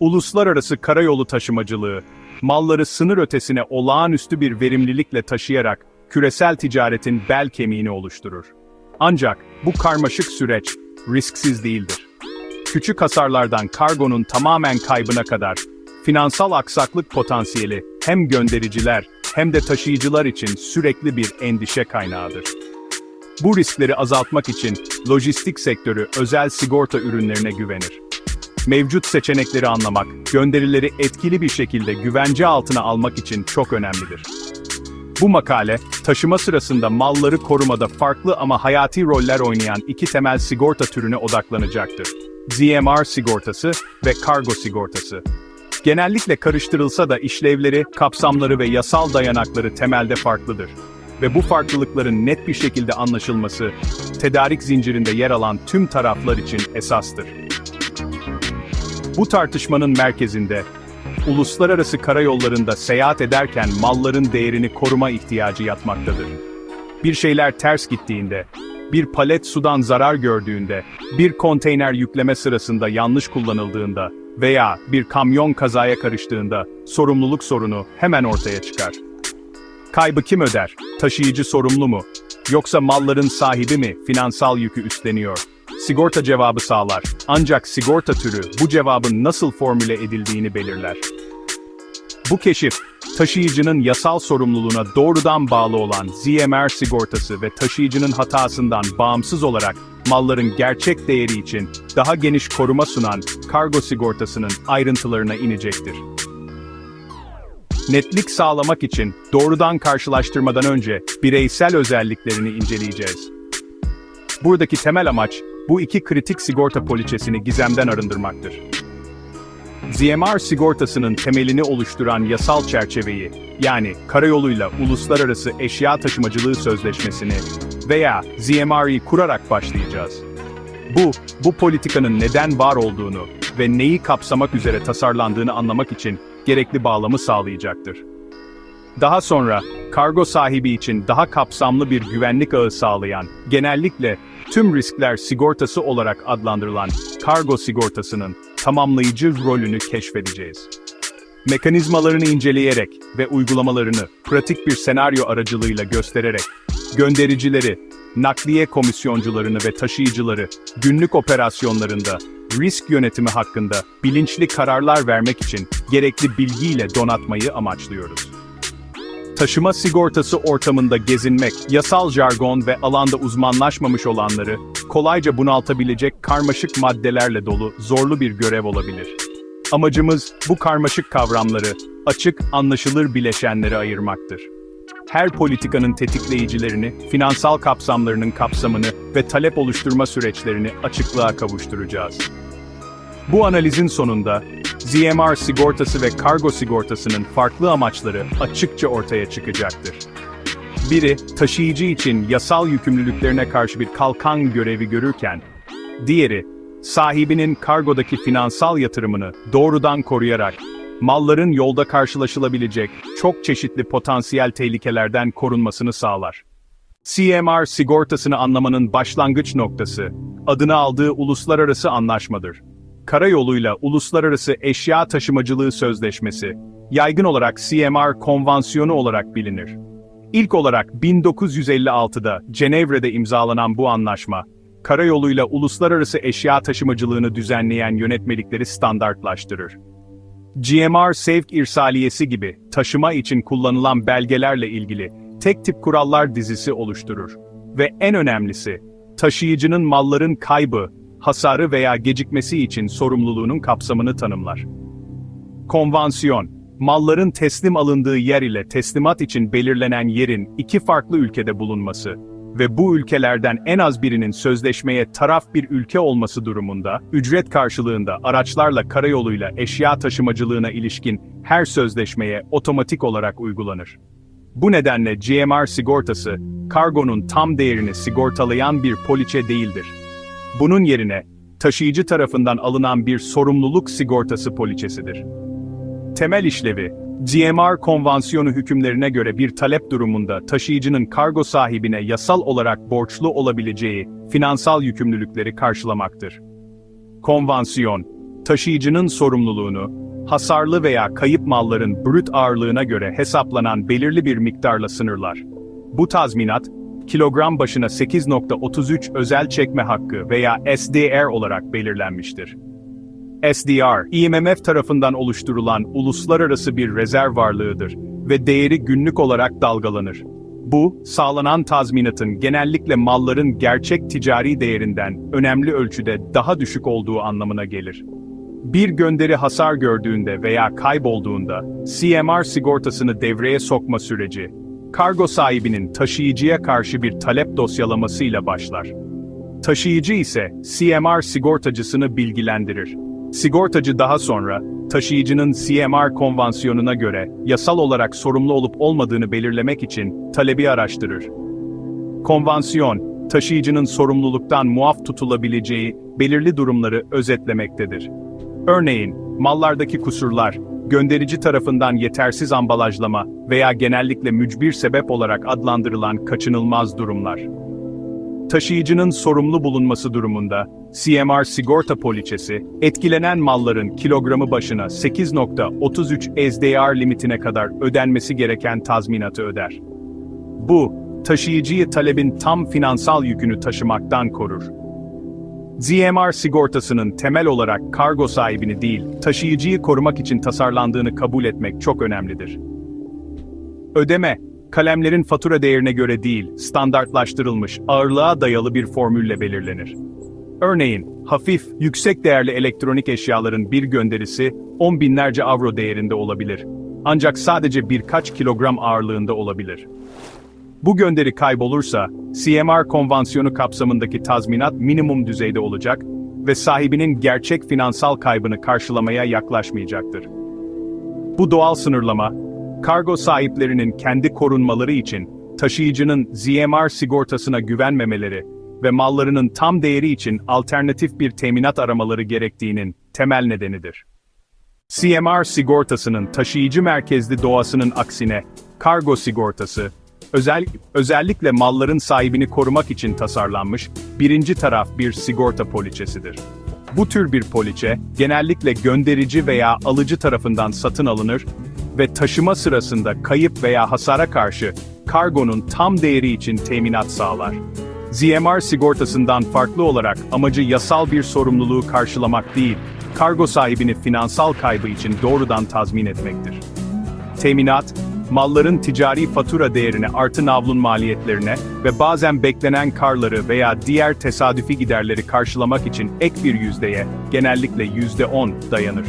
Uluslararası karayolu taşımacılığı, malları sınır ötesine olağanüstü bir verimlilikle taşıyarak küresel ticaretin bel kemiğini oluşturur. Ancak bu karmaşık süreç risksiz değildir. Küçük hasarlardan kargonun tamamen kaybına kadar finansal aksaklık potansiyeli hem göndericiler hem de taşıyıcılar için sürekli bir endişe kaynağıdır. Bu riskleri azaltmak için lojistik sektörü özel sigorta ürünlerine güvenir. Mevcut seçenekleri anlamak, gönderileri etkili bir şekilde güvence altına almak için çok önemlidir. Bu makale, taşıma sırasında malları korumada farklı ama hayati roller oynayan iki temel sigorta türüne odaklanacaktır. ZMR sigortası ve kargo sigortası. Genellikle karıştırılsa da işlevleri, kapsamları ve yasal dayanakları temelde farklıdır. Ve bu farklılıkların net bir şekilde anlaşılması, tedarik zincirinde yer alan tüm taraflar için esastır. Bu tartışmanın merkezinde, uluslararası karayollarında seyahat ederken malların değerini koruma ihtiyacı yatmaktadır. Bir şeyler ters gittiğinde, bir palet sudan zarar gördüğünde, bir konteyner yükleme sırasında yanlış kullanıldığında veya bir kamyon kazaya karıştığında sorumluluk sorunu hemen ortaya çıkar. Kaybı kim öder? Taşıyıcı sorumlu mu? Yoksa malların sahibi mi finansal yükü üstleniyor? Sigorta cevabı sağlar. Ancak sigorta türü bu cevabın nasıl formüle edildiğini belirler. Bu keşif, taşıyıcının yasal sorumluluğuna doğrudan bağlı olan ZMR sigortası ve taşıyıcının hatasından bağımsız olarak malların gerçek değeri için daha geniş koruma sunan kargo sigortasının ayrıntılarına inecektir. Netlik sağlamak için doğrudan karşılaştırmadan önce bireysel özelliklerini inceleyeceğiz. Buradaki temel amaç, bu iki kritik sigorta poliçesini gizemden arındırmaktır. ZMR sigortasının temelini oluşturan yasal çerçeveyi, yani karayoluyla uluslararası eşya taşımacılığı sözleşmesini veya ZMR'yi kurarak başlayacağız. Bu, bu politikanın neden var olduğunu ve neyi kapsamak üzere tasarlandığını anlamak için gerekli bağlamı sağlayacaktır. Daha sonra, kargo sahibi için daha kapsamlı bir güvenlik ağı sağlayan, genellikle tüm riskler sigortası olarak adlandırılan kargo sigortasının tamamlayıcı rolünü keşfedeceğiz. Mekanizmalarını inceleyerek ve uygulamalarını pratik bir senaryo aracılığıyla göstererek, göndericileri, nakliye komisyoncularını ve taşıyıcıları günlük operasyonlarında risk yönetimi hakkında bilinçli kararlar vermek için gerekli bilgiyle donatmayı amaçlıyoruz. Taşıma sigortası ortamında gezinmek, yasal jargon ve alanda uzmanlaşmamış olanları kolayca bunaltabilecek karmaşık maddelerle dolu zorlu bir görev olabilir. Amacımız bu karmaşık kavramları açık, anlaşılır bileşenlere ayırmaktır. Her politikanın tetikleyicilerini, finansal kapsamlarının kapsamını ve talep oluşturma süreçlerini açıklığa kavuşturacağız. Bu analizin sonunda, ZMR sigortası ve kargo sigortasının farklı amaçları açıkça ortaya çıkacaktır. Biri, taşıyıcı için yasal yükümlülüklerine karşı bir kalkan görevi görürken, diğeri, sahibinin kargodaki finansal yatırımını doğrudan koruyarak, malların yolda karşılaşılabilecek çok çeşitli potansiyel tehlikelerden korunmasını sağlar. CMR sigortasını anlamanın başlangıç noktası, adını aldığı uluslararası anlaşmadır. Karayoluyla Uluslararası Eşya Taşımacılığı Sözleşmesi, yaygın olarak CMR Konvansiyonu olarak bilinir. İlk olarak 1956'da Cenevre'de imzalanan bu anlaşma, karayoluyla uluslararası eşya taşımacılığını düzenleyen yönetmelikleri standartlaştırır. GMR Sevk irsaliyesi gibi taşıma için kullanılan belgelerle ilgili tek tip kurallar dizisi oluşturur. Ve en önemlisi, taşıyıcının malların kaybı, hasarı veya gecikmesi için sorumluluğunun kapsamını tanımlar. Konvansiyon, malların teslim alındığı yer ile teslimat için belirlenen yerin iki farklı ülkede bulunması ve bu ülkelerden en az birinin sözleşmeye taraf bir ülke olması durumunda, ücret karşılığında araçlarla karayoluyla eşya taşımacılığına ilişkin her sözleşmeye otomatik olarak uygulanır. Bu nedenle GMR sigortası, kargonun tam değerini sigortalayan bir poliçe değildir. Bunun yerine, taşıyıcı tarafından alınan bir sorumluluk sigortası poliçesidir. Temel işlevi, GMR konvansiyonu hükümlerine göre bir talep durumunda taşıyıcının kargo sahibine yasal olarak borçlu olabileceği finansal yükümlülükleri karşılamaktır. Konvansiyon, taşıyıcının sorumluluğunu, hasarlı veya kayıp malların brüt ağırlığına göre hesaplanan belirli bir miktarla sınırlar. Bu tazminat, kilogram başına 8.33 özel çekme hakkı veya SDR olarak belirlenmiştir. SDR, IMF tarafından oluşturulan uluslararası bir rezerv varlığıdır ve değeri günlük olarak dalgalanır. Bu, sağlanan tazminatın genellikle malların gerçek ticari değerinden önemli ölçüde daha düşük olduğu anlamına gelir. Bir gönderi hasar gördüğünde veya kaybolduğunda, CMR sigortasını devreye sokma süreci, kargo sahibinin taşıyıcıya karşı bir talep dosyalamasıyla başlar. Taşıyıcı ise CMR sigortacısını bilgilendirir. Sigortacı daha sonra, taşıyıcının CMR konvansiyonuna göre yasal olarak sorumlu olup olmadığını belirlemek için talebi araştırır. Konvansiyon, taşıyıcının sorumluluktan muaf tutulabileceği belirli durumları özetlemektedir. Örneğin, mallardaki kusurlar, gönderici tarafından yetersiz ambalajlama veya genellikle mücbir sebep olarak adlandırılan kaçınılmaz durumlar. Taşıyıcının sorumlu bulunması durumunda, CMR sigorta poliçesi, etkilenen malların kilogramı başına 8.33 SDR limitine kadar ödenmesi gereken tazminatı öder. Bu, taşıyıcıyı talebin tam finansal yükünü taşımaktan korur. ZMR sigortasının temel olarak kargo sahibini değil, taşıyıcıyı korumak için tasarlandığını kabul etmek çok önemlidir. Ödeme, kalemlerin fatura değerine göre değil, standartlaştırılmış, ağırlığa dayalı bir formülle belirlenir. Örneğin, hafif, yüksek değerli elektronik eşyaların bir gönderisi 10 binlerce avro değerinde olabilir. Ancak sadece birkaç kilogram ağırlığında olabilir. Bu gönderi kaybolursa, CMR konvansiyonu kapsamındaki tazminat minimum düzeyde olacak ve sahibinin gerçek finansal kaybını karşılamaya yaklaşmayacaktır. Bu doğal sınırlama, kargo sahiplerinin kendi korunmaları için taşıyıcının ZMR sigortasına güvenmemeleri ve mallarının tam değeri için alternatif bir teminat aramaları gerektiğinin temel nedenidir. CMR sigortasının taşıyıcı merkezli doğasının aksine, kargo sigortası, özel, özellikle malların sahibini korumak için tasarlanmış, birinci taraf bir sigorta poliçesidir. Bu tür bir poliçe, genellikle gönderici veya alıcı tarafından satın alınır ve taşıma sırasında kayıp veya hasara karşı kargonun tam değeri için teminat sağlar. ZMR sigortasından farklı olarak amacı yasal bir sorumluluğu karşılamak değil, kargo sahibini finansal kaybı için doğrudan tazmin etmektir. Teminat, malların ticari fatura değerine artı navlun maliyetlerine ve bazen beklenen karları veya diğer tesadüfi giderleri karşılamak için ek bir yüzdeye, genellikle yüzde on dayanır.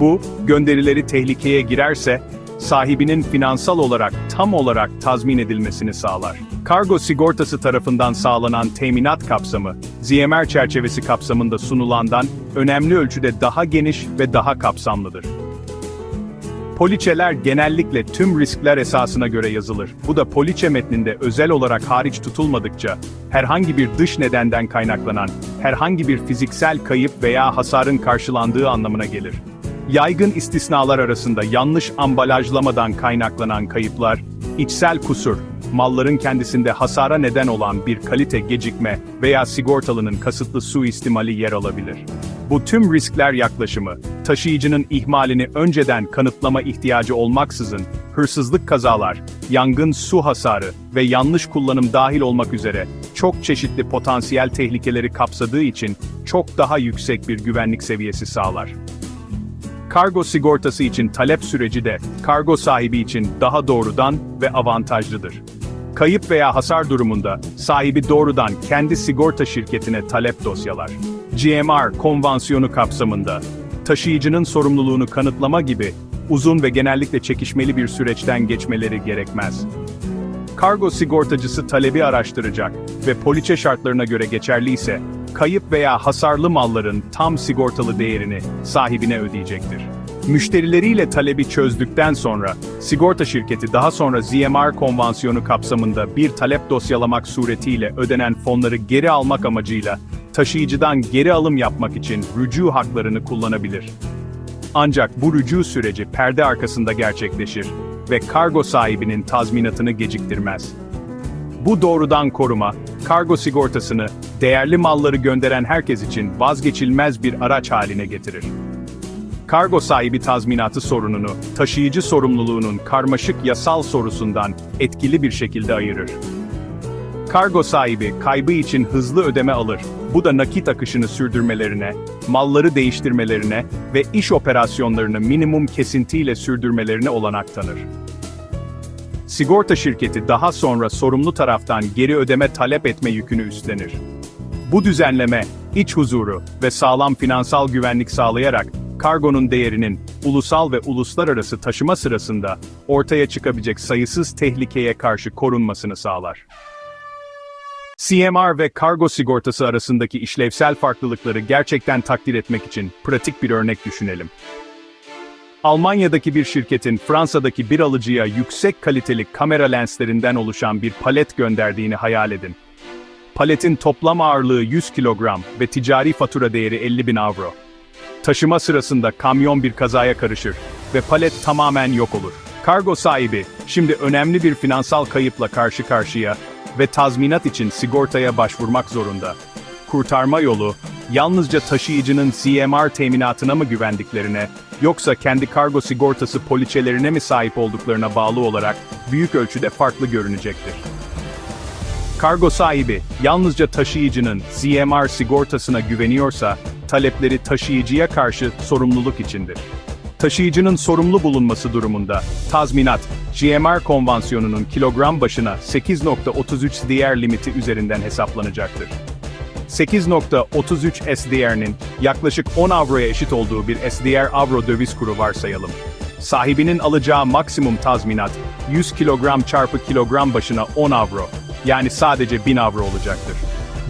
Bu, gönderileri tehlikeye girerse, sahibinin finansal olarak tam olarak tazmin edilmesini sağlar. Kargo sigortası tarafından sağlanan teminat kapsamı, ZMR çerçevesi kapsamında sunulandan önemli ölçüde daha geniş ve daha kapsamlıdır. Poliçeler genellikle tüm riskler esasına göre yazılır. Bu da poliçe metninde özel olarak hariç tutulmadıkça, herhangi bir dış nedenden kaynaklanan, herhangi bir fiziksel kayıp veya hasarın karşılandığı anlamına gelir. Yaygın istisnalar arasında yanlış ambalajlamadan kaynaklanan kayıplar, içsel kusur, malların kendisinde hasara neden olan bir kalite gecikme veya sigortalının kasıtlı suistimali yer alabilir. Bu tüm riskler yaklaşımı, taşıyıcının ihmalini önceden kanıtlama ihtiyacı olmaksızın, hırsızlık kazalar, yangın su hasarı ve yanlış kullanım dahil olmak üzere çok çeşitli potansiyel tehlikeleri kapsadığı için çok daha yüksek bir güvenlik seviyesi sağlar. Kargo sigortası için talep süreci de kargo sahibi için daha doğrudan ve avantajlıdır. Kayıp veya hasar durumunda sahibi doğrudan kendi sigorta şirketine talep dosyalar. GMR konvansiyonu kapsamında taşıyıcının sorumluluğunu kanıtlama gibi uzun ve genellikle çekişmeli bir süreçten geçmeleri gerekmez. Kargo sigortacısı talebi araştıracak ve poliçe şartlarına göre geçerliyse, kayıp veya hasarlı malların tam sigortalı değerini sahibine ödeyecektir. Müşterileriyle talebi çözdükten sonra, sigorta şirketi daha sonra ZMR konvansiyonu kapsamında bir talep dosyalamak suretiyle ödenen fonları geri almak amacıyla taşıyıcıdan geri alım yapmak için rücu haklarını kullanabilir. Ancak bu rücu süreci perde arkasında gerçekleşir ve kargo sahibinin tazminatını geciktirmez. Bu doğrudan koruma, kargo sigortasını değerli malları gönderen herkes için vazgeçilmez bir araç haline getirir. Kargo sahibi tazminatı sorununu, taşıyıcı sorumluluğunun karmaşık yasal sorusundan etkili bir şekilde ayırır. Kargo sahibi kaybı için hızlı ödeme alır. Bu da nakit akışını sürdürmelerine, malları değiştirmelerine ve iş operasyonlarını minimum kesintiyle sürdürmelerine olanak tanır. Sigorta şirketi daha sonra sorumlu taraftan geri ödeme talep etme yükünü üstlenir. Bu düzenleme, iç huzuru ve sağlam finansal güvenlik sağlayarak kargonun değerinin ulusal ve uluslararası taşıma sırasında ortaya çıkabilecek sayısız tehlikeye karşı korunmasını sağlar. CMR ve kargo sigortası arasındaki işlevsel farklılıkları gerçekten takdir etmek için pratik bir örnek düşünelim. Almanya'daki bir şirketin Fransa'daki bir alıcıya yüksek kaliteli kamera lenslerinden oluşan bir palet gönderdiğini hayal edin. Paletin toplam ağırlığı 100 kilogram ve ticari fatura değeri 50 bin avro. Taşıma sırasında kamyon bir kazaya karışır ve palet tamamen yok olur. Kargo sahibi, şimdi önemli bir finansal kayıpla karşı karşıya ve tazminat için sigortaya başvurmak zorunda. Kurtarma yolu, yalnızca taşıyıcının CMR teminatına mı güvendiklerine, yoksa kendi kargo sigortası poliçelerine mi sahip olduklarına bağlı olarak büyük ölçüde farklı görünecektir. Kargo sahibi, yalnızca taşıyıcının CMR sigortasına güveniyorsa, talepleri taşıyıcıya karşı sorumluluk içindir. Taşıyıcının sorumlu bulunması durumunda, tazminat, GMR konvansiyonunun kilogram başına 8.33 SDR limiti üzerinden hesaplanacaktır. 8.33 SDR'nin yaklaşık 10 avroya eşit olduğu bir SDR avro döviz kuru varsayalım. Sahibinin alacağı maksimum tazminat 100 kilogram çarpı kilogram başına 10 avro, yani sadece 1000 avro olacaktır.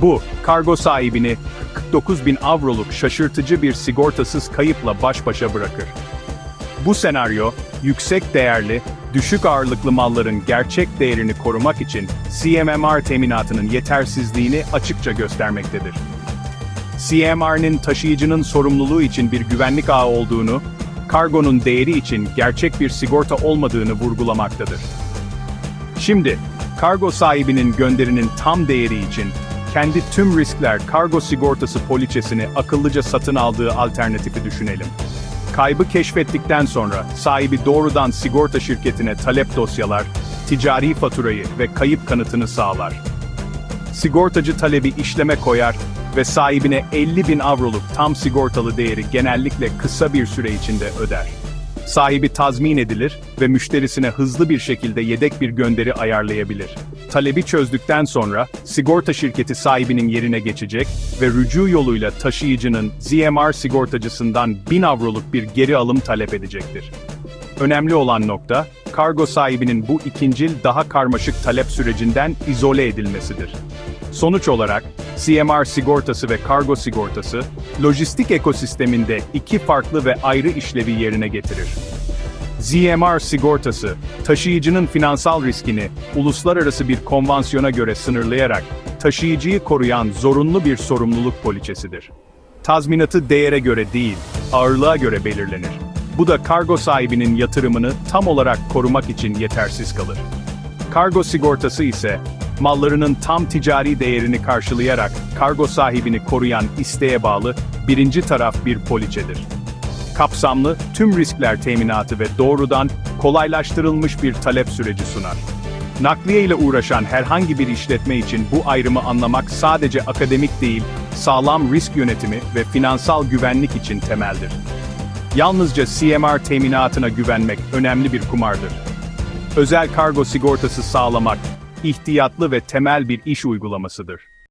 Bu, kargo sahibini 49 bin avroluk şaşırtıcı bir sigortasız kayıpla baş başa bırakır. Bu senaryo, yüksek değerli, düşük ağırlıklı malların gerçek değerini korumak için CMMR teminatının yetersizliğini açıkça göstermektedir. CMR'nin taşıyıcının sorumluluğu için bir güvenlik ağı olduğunu, kargonun değeri için gerçek bir sigorta olmadığını vurgulamaktadır. Şimdi, kargo sahibinin gönderinin tam değeri için kendi tüm riskler kargo sigortası poliçesini akıllıca satın aldığı alternatifi düşünelim. Kaybı keşfettikten sonra sahibi doğrudan sigorta şirketine talep dosyalar, ticari faturayı ve kayıp kanıtını sağlar. Sigortacı talebi işleme koyar ve sahibine 50 bin avroluk tam sigortalı değeri genellikle kısa bir süre içinde öder. Sahibi tazmin edilir ve müşterisine hızlı bir şekilde yedek bir gönderi ayarlayabilir. Talebi çözdükten sonra sigorta şirketi sahibinin yerine geçecek ve rücu yoluyla taşıyıcının ZMR sigortacısından 1000 avroluk bir geri alım talep edecektir. Önemli olan nokta, kargo sahibinin bu ikincil daha karmaşık talep sürecinden izole edilmesidir. Sonuç olarak, CMR sigortası ve kargo sigortası, lojistik ekosisteminde iki farklı ve ayrı işlevi yerine getirir. ZMR sigortası, taşıyıcının finansal riskini uluslararası bir konvansiyona göre sınırlayarak taşıyıcıyı koruyan zorunlu bir sorumluluk poliçesidir. Tazminatı değere göre değil, ağırlığa göre belirlenir. Bu da kargo sahibinin yatırımını tam olarak korumak için yetersiz kalır. Kargo sigortası ise, mallarının tam ticari değerini karşılayarak kargo sahibini koruyan isteğe bağlı birinci taraf bir poliçedir. Kapsamlı, tüm riskler teminatı ve doğrudan kolaylaştırılmış bir talep süreci sunar. Nakliye ile uğraşan herhangi bir işletme için bu ayrımı anlamak sadece akademik değil, sağlam risk yönetimi ve finansal güvenlik için temeldir. Yalnızca CMR teminatına güvenmek önemli bir kumardır. Özel kargo sigortası sağlamak, ihtiyatlı ve temel bir iş uygulamasıdır.